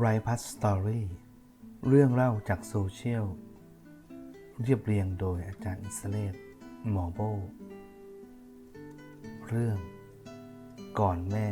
ไรพัสสตอรี่เรื่องเล่าจากโซเชียล เรียบเรียงโดยอาจารย์อิสเลตหมอโบ เรื่อง ก่อนแม่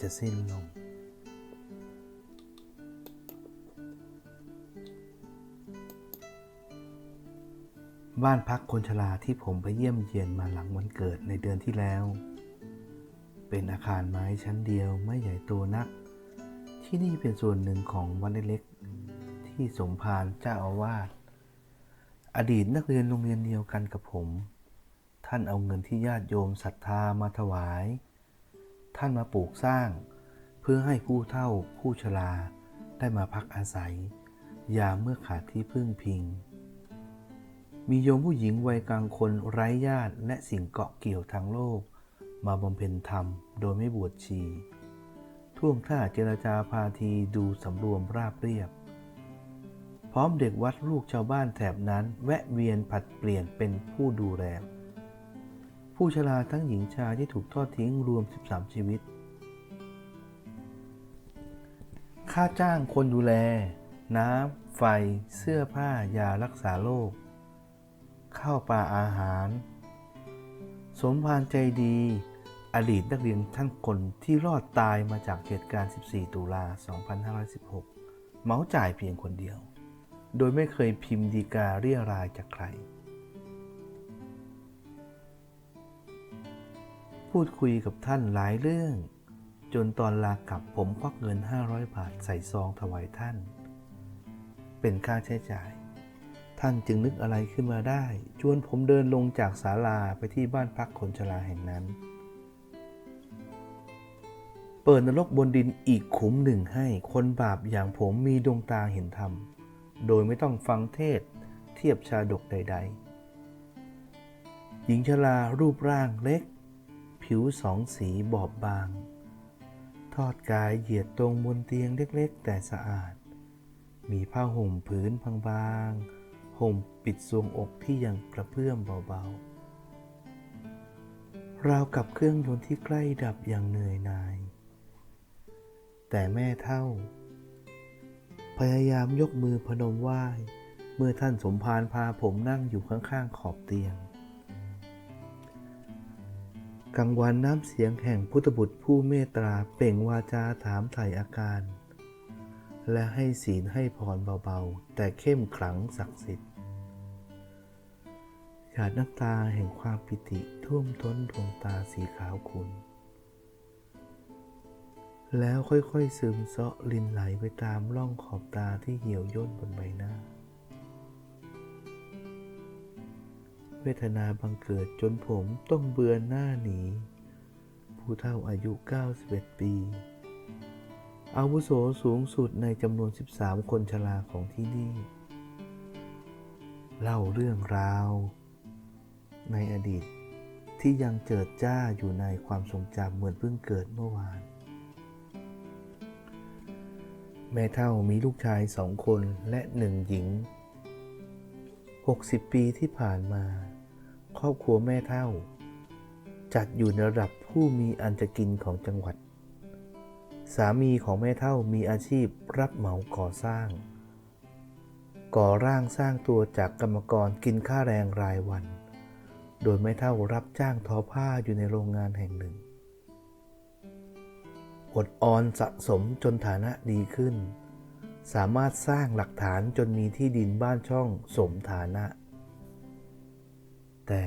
จะสิ้นลมบ้านพักคนชราที่ผมไปเยี่ยมเยียนมาหลังวันเกิดในเดือนที่แล้ว เป็นอาคารไม้ชั้นเดียวไม่ใหญ่โตนัก ที่นี่เป็นส่วนหนึ่งของวัดเล็กๆที่สมภารเจ้าอาวาส อดีตนักเรียนโรงเรียนเดียวกันกับผม ท่านเอาเงินที่ญาติโยมศรัทธามาถวาย ท่านมาปลูกสร้าง เพื่อให้ผู้เฒ่าผู้ชราได้มาพักอาศัย ยามเมื่อขาดที่พึ่งพิง มีโยมผู้หญิงวัยกลางคนไร้ญาติและสิ่งเกาะเกี่ยวทางโลก มาบำเพ็ญธรรมโดยไม่บวชชี ท่วงท่าเจรจาพาทีดูสำรวมราบเรียบ พร้อมเด็กวัดลูกชาวบ้านแถบนั้น แวะเวียนผัดเปลี่ยนเป็นผู้ดูแล ผู้ชราทั้งหญิงชายที่ถูกทอดทิ้งรวม 13 ชีวิต ค่าจ้างคนดูแล น้ำ ไฟ เสื้อผ้ายารักษาโรคข้าวปลาอาหาร สมภารใจดี อดีตนักเรียนท่านคนที่รอดตายมาจากเหตุการณ์ 14 ตุลา 2516 เมาจ่ายเพียงคนเดียว โดยไม่เคยพิมพ์ดีกาเรียรายจากใคร พูดคุยกับท่านหลายเรื่อง จนตอนลากลับผมควักเงิน 500 บาทใส่ซองถวายท่าน เป็นค่าใช้จ่าย ท่านจึงนึกอะไรขึ้นมาได้ ชวนผมเดินลงจากศาลาไปที่บ้านพักคนชราแห่งนั้น เปิดนรกบนดินอีกขุมหนึ่งให้คนบาปอย่างผมมีดวงตาเห็นธรรม โดยไม่ต้องฟังเทศเทียบชาดกใด ๆ หญิงชรารูปร่างเล็ก ผิวสองสีบอบบาง ทอดกายเหยียดตรงบนเตียงเล็กๆ แต่สะอาด มีผ้าห่มผืนบางๆห่มปิดทรวงอกที่ยังกระเพื่อมเบาๆราวกับเครื่องยนต์ที่ใกล้ดับอย่างเหนื่อยหน่าย แต่แม่เท่า พยายามยกมือพนมไหว้ เมื่อท่านสมภารพาผมนั่งอยู่ข้างๆขอบเตียงกลางวันน้ำเสียงแห่งพุทธบุตรผู้เมตตาเปล่งวาจาถามไถ่อาการ และให้ศีลให้พรเบาๆ แต่เข้มขลังศักดิ์สิทธิ์หยาดน้ำตาแห่งความปิติท่วมท้นดวงตาสีขาวขุ่น แล้วค่อยๆซึมเซาะลินไหลไปตามร่องขอบตาที่เหี่ยวย่นบนใบหน้า เวทนาบังเกิดจนผมต้องเบือนหน้าหนี ผู้เฒ่าอายุ 91 ปี อาวุโสสูงสุดในจำนวน 13 คนชราของที่นี่ เล่าเรื่องราว ในอดีตที่ยังเจิดจ้าอยู่ในความทรงจำเหมือนเพิ่งเกิดเมื่อวาน แม่เท่ามีลูกชายสองคนและหนึ่งหญิง 60 ปีที่ผ่านมา ครอบครัวแม่เท่า จัดอยู่ในระดับผู้มีอันจะกินของจังหวัด สามีของแม่เท่ามีอาชีพรับเหมาก่อสร้าง ก่อร่างสร้างตัวจากกรรมกรกินค่าแรงรายวัน โดยแม่เท่ารับจ้างทอผ้าอยู่ในโรงงานแห่งหนึ่ง อดออนสะสมจนฐานะดีขึ้น สามารถสร้างหลักฐานจนมีที่ดินบ้านช่องสมฐานะ แต่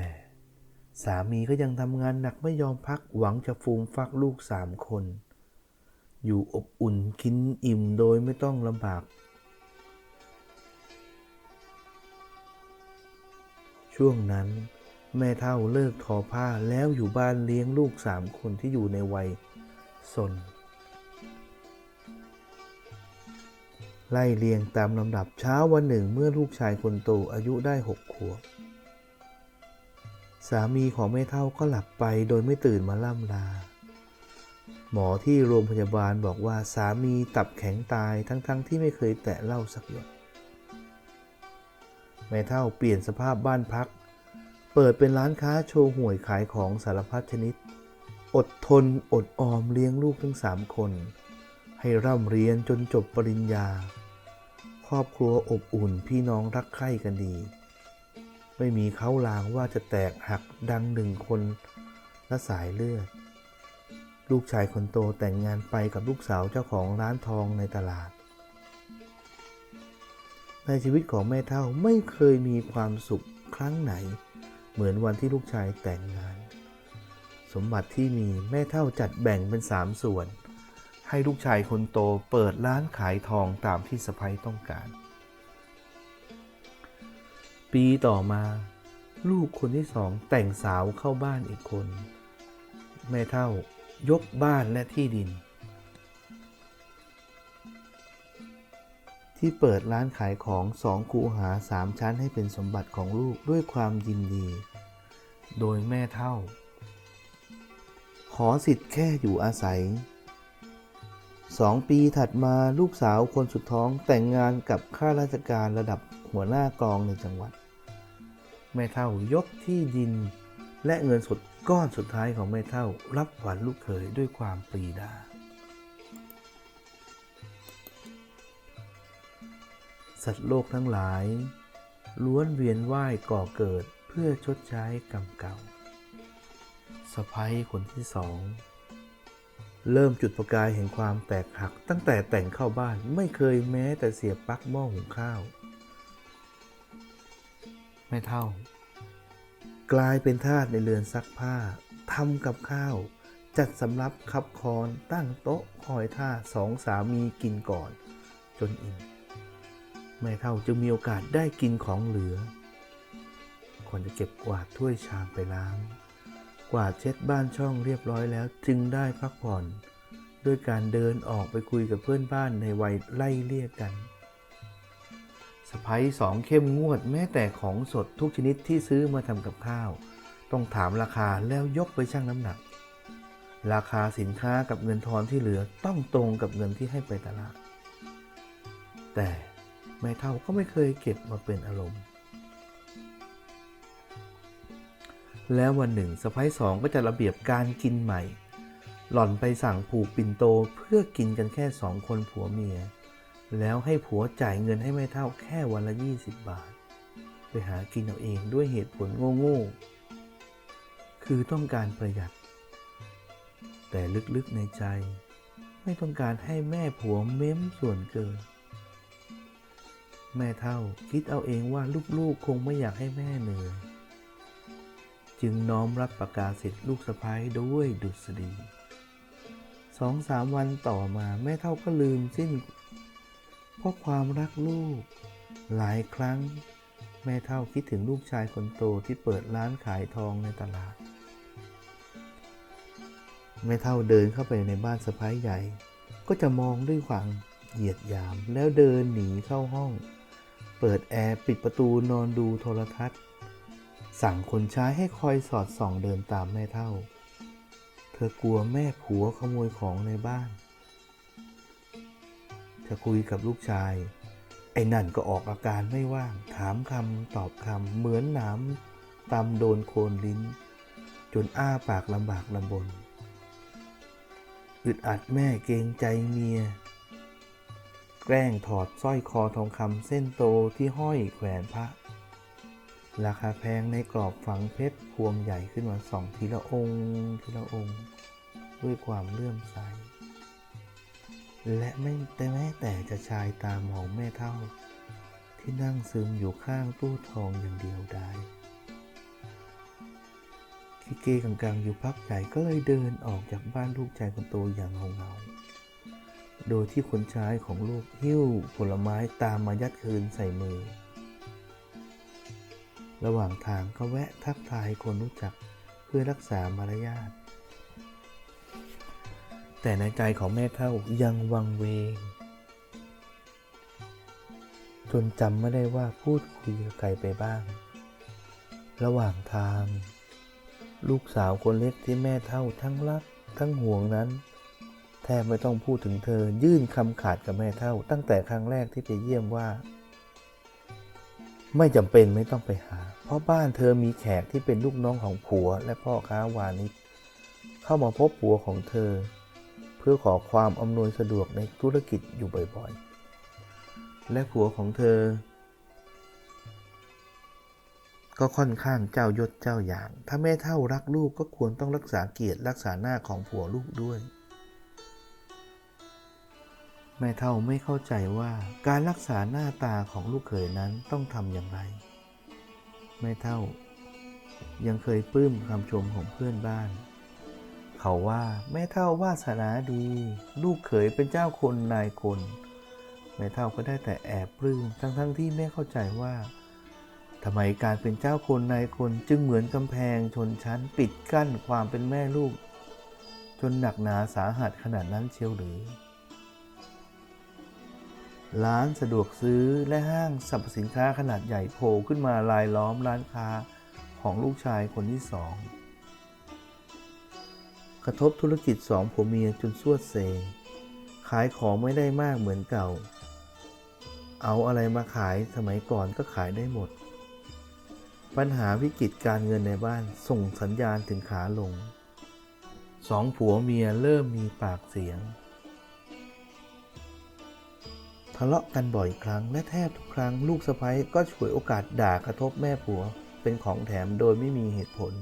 สามีก็ยังทำงานหนักไม่ยอมพักหวังจะฟูมฟักลูกสามคน อยู่อบอุ่นกินอิ่มโดยไม่ต้องลำบาก ช่วงนั้นแม่เท่าเลิกทอผ้าแล้วอยู่บ้านเลี้ยงลูกสามคนที่อยู่ในวัยสน ไล่เรียงตามลำดับเช้าวันหนึ่งเมื่อลูกชายคนโตอายุได้หกขวบ สามีของแม่เท่าก็หลับไปโดยไม่ตื่นมาล่ำลา หมอที่โรงพยาบาลบอกว่าสามีตับแข็งตายทั้งๆทที่ไม่เคยแตะเหล้าสักหยดแม่เท่าเปลี่ยนสภาพบ้านพัก เปิดเป็นร้านค้าโชว์หวยขายของสารพัดชนิด อดทนอดออมเลี้ยงลูกทั้งสามคน ให้ร่ำเรียนจนจบปริญญา ครอบครัวอบอุ่นพี่น้องรักใคร่กันดี ไม่มีเขาลางว่าจะแตกหักดังหนึ่งคนและสายเลือด ลูกชายคนโตแต่งงานไปกับลูกสาวเจ้าของร้านทองในตลาด ในชีวิตของแม่เท่าไม่เคยมีความสุขครั้งไหน เหมือนวันที่ลูกชายแต่งงาน สมบัติที่มีแม่เท่าจัดแบ่งเป็นสามส่วน ให้ลูกชายคนโตเปิดร้านขายทองตามที่สะพ้ยต้องการ ปีต่อมา ลูกคนที่สองแต่งสาวเข้าบ้านอีกคน แม่เท่ายกบ้านและที่ดิน ที่เปิดร้านขายของสองคูหาสามชั้นให้เป็นสมบัติของลูกด้วยความยินดี โดยแม่เท่า ขอสิทธิ์แค่อยู่อาศัย สองปีถัดมาลูกสาวคนสุดท้องแต่งงานกับข้าราชการระดับหัวหน้ากองในจังหวัด แม่เท่ายกที่ดิน และเงินสดก้อนสุดท้ายของแม่เท่ารับขวัญลูกเขยด้วยความปรีดา สัตว์โลกทั้งหลาย ล้วนเวียนว่ายก่อเกิดเพื่อชดใช้กรรมเก่าสะพ้ยคนที่สอง เริ่มจุดประกายแห่งความแตกหัก ตั้งแต่แต่งเข้าบ้านไม่เคยแม้แต่เสียบปลั๊กหม้อหุงข้าวไม่เท่า กลายเป็นทาสในเรือนซักผ้าทำกับข้าว จัดสำรับคับคอนตั้งโต๊ะคอยท่าสองสามีกินก่อน จนอิ่มแม่เท่าจึงมีโอกาสได้กินของเหลือก่อนจะเก็บกวาดถ้วยชามไปล้าง กวาดเช็ดบ้านช่องเรียบร้อยแล้วจึงได้พักผ่อน ด้วยการเดินออกไปคุยกับเพื่อนบ้านในวัยไล่เลี่ยกันสะพ้ยสองเข้มงวดแม้แต่ของสดทุกชนิดที่ซื้อมาทำกับข้าว ต้องถามราคาแล้วยกไปชั่งน้ำหนัก ราคาสินค้ากับเงินทอนที่เหลือต้องตรงกับเงินที่ให้ไปตลาด แต่แม่เท่าก็ไม่เคยเก็บมาเป็นอารมณ์ แล้ววันหนึ่งสะพ้ยสองก็จะระเบียบการกินใหม่ หล่อนไปสั่งผูกปิ่นโตเพื่อกินกันแค่สองคนผัวเมีย แล้วให้ผัวจ่ายเงินให้แม่เท่าแค่วันละ 20 บาท ไปหากินเอาเองด้วยเหตุผลโง่ๆ คือต้องการประหยัด แต่ลึกๆในใจ ไม่ต้องการให้แม่ผัวเม้มส่วนเกิน แม่เท่าคิดเอาเองว่าลูกๆคงไม่อยากให้แม่เหนื่อย จึงน้อมรับประกาศสิทธิ์ลูกสะพ้ายด้วยดุษฎีสองสามวันต่อมาแม่เท่าก็ลืมสิ้น เพราะความรักลูก หลายครั้ง แม่เท่าคิดถึงลูกชายคนโตที่เปิดร้านขายทองในตลาด แม่เท่าเดินเข้าไปในบ้านสะพ้ายใหญ่ ก็จะมองด้วยความเหยียดหยามแล้วเดินหนีเข้าห้อง เปิดแอร์ปิดประตูนอนดูโทรทัศน์ สั่งคนใช้ให้คอยสอดส่องเดินตามแม่เท่า เธอกลัวแม่ผัวขโมยของในบ้าน จะคุยกับลูกชาย ไอ้นั่นก็ออกอาการไม่ว่าง ถามคำตอบคำเหมือนหนามตำโดนโคนลิ้น จนอ้าปากลำบากลำบน อึดอัดแม่เกรงใจเมีย แกล้งถอดสร้อยคอทองคำเส้นโตที่ห้อยแขวนพระ ราคาแพงในกรอบฝังเพชรพวงใหญ่ขึ้นมาสองทีละองค์ทีละองค์ ด้วยความเลื่อมใส และไม่แต่แม้แต่จะชายตามหองแม่เท่า ที่นั่งซึมอยู่ข้างตู้ทองอย่างเดียวได้คิเกกังกังอยู่พักใหญ่ก็เลยเดินออกจากบ้านลูกชายคนโตอย่างเงาๆโดยที่คนใช้ของลูกหิ้วผลไม้ตามมายัดคืนใส่มือ ระหว่างทางก็แวะทักทายคนรู้จักเพื่อรักษามารยาท แต่ในใจของแม่เท่ายังวังเวง จนจำไม่ได้ว่าพูดคุยกับใครไปบ้าง ระหว่างทาง ลูกสาวคนเล็กที่แม่เท่าทั้งรักทั้งห่วงนั้น แทบไม่ต้องพูดถึงเธอยื่นคำขาดกับแม่เท่า ตั้งแต่ครั้งแรกที่ไปเยี่ยมว่า ไม่จำเป็นไม่ต้องไปหา เพราะบ้านเธอมีแขกที่เป็นลูกน้องของผัวและพ่อค้าวานิชเข้ามาพบผัวของเธอเพื่อพื่อขอความอำนวยสะดวกในธุรกิจอยู่บ่อยๆ และผัวของเธอ ก็ค่อนข้างเจ้ายศเจ้าอย่าง ถ้าแม่เท่ารักลูกก็ควรต้องรักษาเกียรติรักษาหน้าของผัวลูกด้วย แม่เท่าไม่เข้าใจว่าการรักษาหน้าตาของลูกเขยนั้นต้องทำอย่างไร แม่เท่า ยังเคยปลื้มคำชมของเพื่อนบ้าน เขาว่าแม่เท่าวาสนาดี ลูกเขยเป็นเจ้าคนนายคน แม่เท่าก็ได้แต่แอบปลื้มทั้งๆทที่แม่เข้าใจว่าทำไมการเป็นเจ้าคนนายคนจึงเหมือนกำแพงชนชั้นปิดกั้นความเป็นแม่ลูก จนหนักหนาสาหัสขนาดนั้นเชียวหรือ ร้านสะดวกซื้อและห้างสรรพสินค้าขนาดใหญ่โผล่ขึ้นมาลายล้อมร้านค้าของลูกชายคนที่สอง กระทบธุรกิจสองผัวเมียจนสวดเซ ขายของไม่ได้มากเหมือนเก่า เอาอะไรมาขายสมัยก่อนก็ขายได้หมด ปัญหาวิกฤตการเงินในบ้านส่งสัญญาณถึงขาลง สองผัวเมียเริ่มมีปากเสียง ทะเลาะกันบ่อยครั้งและแทบทุกครั้งลูกสะใภ้ก็ฉวยโอกาสด่ากระทบแม่ผัว เป็นของแถมโดยไม่มีเหตุผล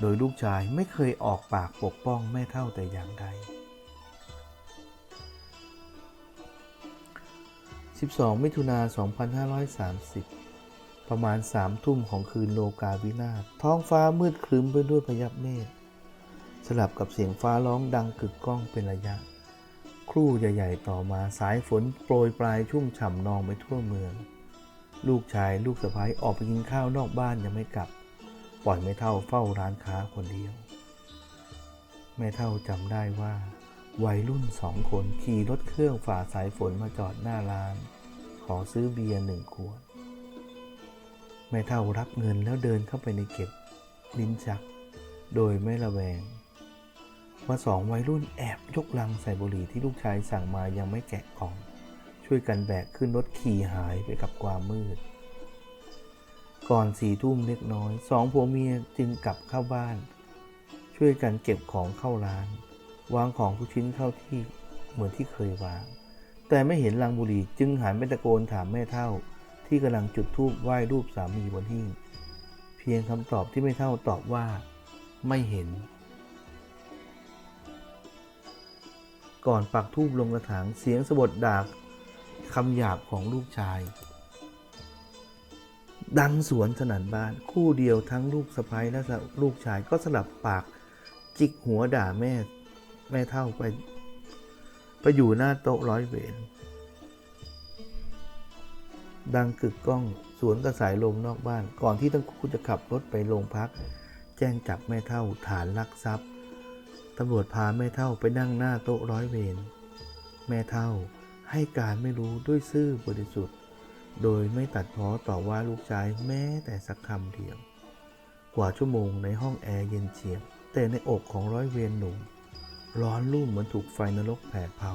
โดยลูกชายไม่เคยออกปากปกป้องแม่เท่าแต่อย่างใด 12 มิถุนา 2530ประมาณสามทุ่มของคืนโลกาวินาศท้องฟ้ามืดครึ้มไปด้วยพยับเมฆสลับกับเสียงฟ้าร้องดังกึกก้องเป็นระยะ ครู่ใหญ่ๆต่อมาสายฝนโปรยปลายชุ่มฉ่ำนองไปทั่วเมือง ลูกชายลูกสะใภ้ออกไปกินข้าวนอกบ้านยังไม่กลับ ปล่อยแม่เท่าเฝ้าร้านค้าคนเดียว แม่เท่าจำได้ว่า วัยรุ่นสองคนขี่รถเครื่องฝ่าสายฝนมาจอดหน้าร้าน ขอซื้อเบียร์หนึ่งขวด แม่เท่ารับเงินแล้วเดินเข้าไปในเก็บลิ้นชัก โดยไม่ระแวง ว่าสองวัยรุ่นแอบยกลังใส่บุหรี่ที่ลูกชายสั่งมายังไม่แกะกล่อง ช่วยกันแบกขึ้นรถขี่หายไปกับความมืด ก่อนสี่ทุ่มเล็กน้อยสองผัวเมียจึงกลับเข้าบ้าน ช่วยกันเก็บของเข้าร้าน วางของทุกชิ้นเข้าที่เหมือนที่เคยวาง แต่ไม่เห็นลังบุหรี่จึงหันไปตะโกนถามแม่เท่า ที่กำลังจุดธูปไหว้รูปสามีบนหิ้งเพียงคำตอบที่แม่เท่าตอบว่า ไม่เห็น ก่อนปักธูปลงกระถางเสียงสะบดดากคำหยาบของลูกชาย ดังสวนสนั่นบ้านคู่เดียวทั้งลูกสะพ้ยและลูกชายก็สลับปากจิกหัวด่าแม่แม่เท่าไป ไปอยู่หน้าโต๊ะร้อยเวรดังกึกก้องสวนกระสายลมนอกบ้าน ก่อนที่ทั้งคู่จะขับรถไปโรงพัก แจ้งจับแม่เท่าฐานลักทรัพย์ ตำรวจพาแม่เท่าไปนั่งหน้าโต๊ะร้อยเวร แม่เท่าให้การไม่รู้ด้วยซื่อบริสุทธิ์ โดยไม่ตัดพ้อต่อว่าลูกชายแม้แต่สักคำเดียว กว่าชั่วโมงในห้องแอร์เย็นเฉียบ แต่ในอกของร้อยเวรหนุ่ม ร้อนรุ่มเหมือนถูกไฟนรกแผดเผา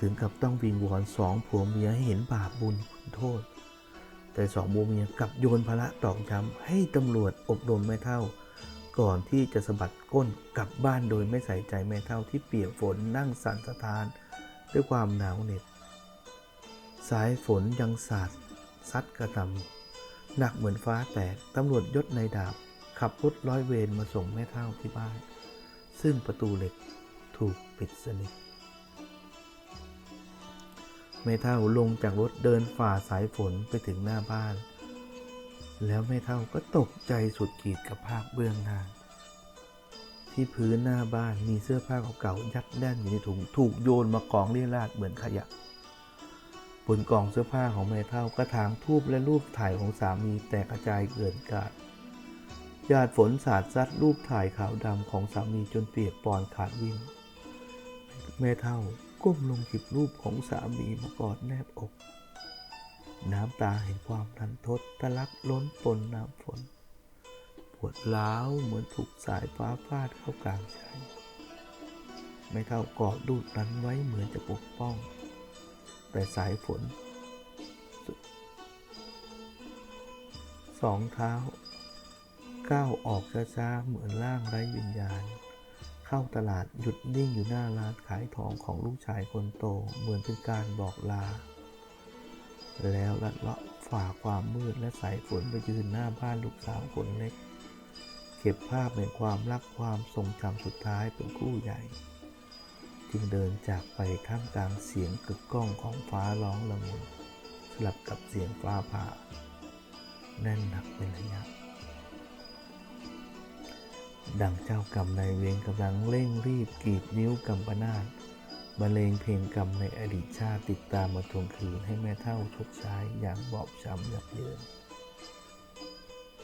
ถึงกับต้องวิงวอนสองผัวเมียให้เห็นบาปบุญคุณโทษ แต่สองผัวเมียกลับโยนภาระตอกย้ำให้ตำรวจอบรมแม่เท่า ก่อนที่จะสะบัดก้นกลับบ้านโดยไม่ใส่ใจแม่เท่าที่เปียกฝนนั่งสั่นสะท้านด้วยความหนาวเหน็บ สายฝนยังสาดซัดกระหนำหนักเหมือนฟ้าแตกตำรวจยศในดาบ ขับรถร้อยเวรมาส่งแม่เท่าที่บ้าน ซึ่งประตูเหล็กถูกปิดสนิทแม่เท่าลงจากรถเดินฝ่าสายฝนไปถึงหน้าบ้าน แล้วแม่เท่าก็ตกใจสุดขีดกับภาพเบื้องหน้า ที่พื้นหน้าบ้านมีเสื้อผ้าเก่าๆยัดแน่นอยู่ในถุงถูกโยนมากองเรี่ยราดเหมือนขยะบนกองเสื้อผ้าของแม่เท่ากระถางทูบและรูปถ่ายของสามีแตกกระจายเกลื่อนกาดหยาดฝนสาดซัดรูปถ่ายขาวดำของสามีจนเปียกปอนขาดวิ่งแม่เท่าก้มลงหยิบรูปของสามีมากอดแนบอก น้ำตาเห็นความรันทดทะลักล้นปนน้ำฝน ปวดร้าวเหมือนถูกสายฟ้าฟาดเข้ากลางใจไม่เท่ากอดดูดนั้นไว้เหมือนจะปกป้อง แต่สายฝน สองเท้า ก้าวออกช้าๆเหมือนร่างไร้วิญญาณ เข้าตลาดหยุดนิ่งอยู่หน้าร้านขายทองของลูกชายคนโตเหมือนเป็นการบอกลา แล้วลัดเลาะฝ่าความมืดและสายฝนไปยืนหน้าบ้านลูกสาวคนเล็ก เก็บภาพในความรักความทรงจำสุดท้ายเป็นคู่ใหญ่ จึงเดินจากไปท่ามกลางเสียงกึกก้องของฟ้าร้องละมุนสลับกับเสียงฟ้าผ่า แน่นหนักเป็นระยะดังเจ้ากรรมนายเวรกำลังเร่งรีบกรีดนิ้วกำปนาต บรรเลงเพลงกรรมในอดีตชาติติดตามมาทวงคืนให้แม่เท่าชดใช้อย่างบอบช้ำยับเยิน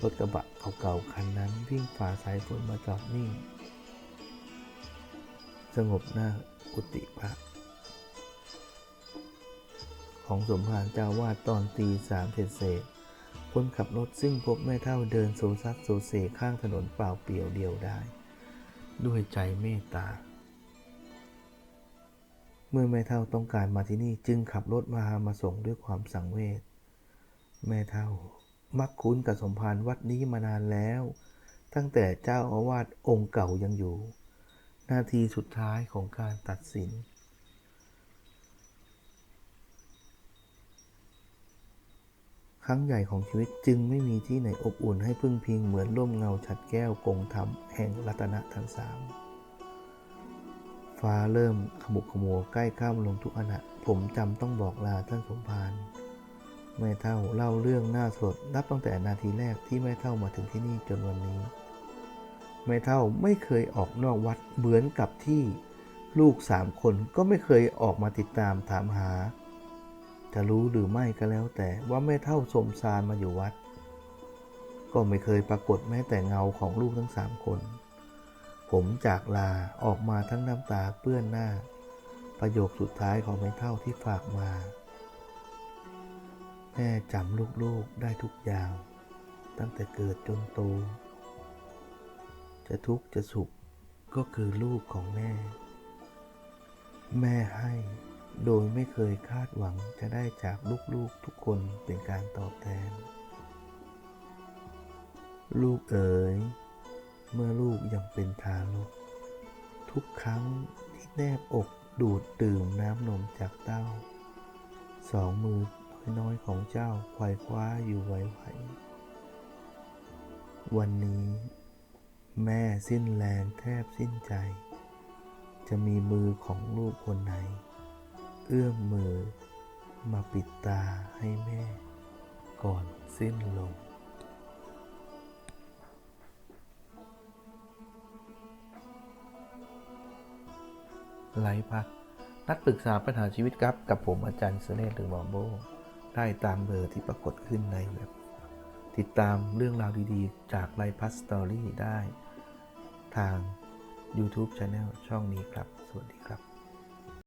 รถกระบะเก่าๆคันนั้นวิ่งฝ่าสายฝนมาจอดนิ่ง สงบหน้ากุฏิพระของสมภารเจ้าวาดตอนตีสามเศษเศษคนขับรถซึ่งพบแม่เท่าเดินโซซัดโซเซข้างถนนเปล่าเปลี่ยวเดียวได้ ด้วยใจเมตตา เมื่อแม่เท่าต้องการมาที่นี่จึงขับรถมามาส่งด้วยความสังเวช แม่เท่า มักคุ้นกับสมภารวัดนี้มานานแล้ว ตั้งแต่เจ้าอาวาสองค์เก่ายังอยู่ นาทีสุดท้ายของการตัดสิน ครั้งใหญ่ของชีวิตจึงไม่มีที่ไหนอบอุ่นให้พึ่งพิงเหมือนร่มเงาฉัดแก้วกงธรรมแห่งรัตนทั้งสาม ฟ้าเริ่มขมุกขมัวใกล้ข้ามลงทุกขณะ ผมจำต้องบอกลาท่านสมภารแม่เท่าเล่าเรื่องน่าสลดนับตั้งแต่นาทีแรกที่แม่เท่ามาถึงที่นี่จนวันนี้ แม่เท่าไม่เคยออกนอกวัดเหมือนกับที่ลูกสามคนก็ไม่เคยออกมาติดตามถามหา จะรู้หรือไม่ก็แล้วแต่ว่าแม่เท่าสมสารมาอยู่วัด ก็ไม่เคยปรากฏแม้แต่เงาของลูกทั้งสามคน ผมจากลาออกมาทั้งน้ำตาเปื้อนหน้า ประโยคสุดท้ายของแม่เท่าที่ฝากมา แม่จำลูกๆได้ทุกอย่าง ตั้งแต่เกิดจนโต จะทุกข์จะสุขก็คือลูกของแม่ แม่ให้โดยไม่เคยคาดหวังจะได้จากลูกๆทุกคนเป็นการตอบแทน ลูกเอ๋ย เมื่อลูกยังเป็นทารก ทุกครั้งที่แนบอกดูดดื่มน้ำนมจากเต้า สองมือน้อยๆของเจ้าไขว่คว้าอยู่ไหวๆวันนี้แม่สิ้นแรงแทบสิ้นใจ จะมีมือของลูกคนไหน เอื้อมมือมาปิดตาให้แม่ ก่อนสิ้นลม ไลฟ์พัก นัดปรึกษาปัญหาชีวิตครับ กับผมอาจารย์เสเนตหรือหมอโบ ได้ตามเบอร์ที่ปรากฏขึ้นในเว็บ ติดตามเรื่องราวดีๆ จากไลฟ์พัสสตอรี่ได้ ทาง YouTube Channel ช่องนี้ครับ สวัสดีครับ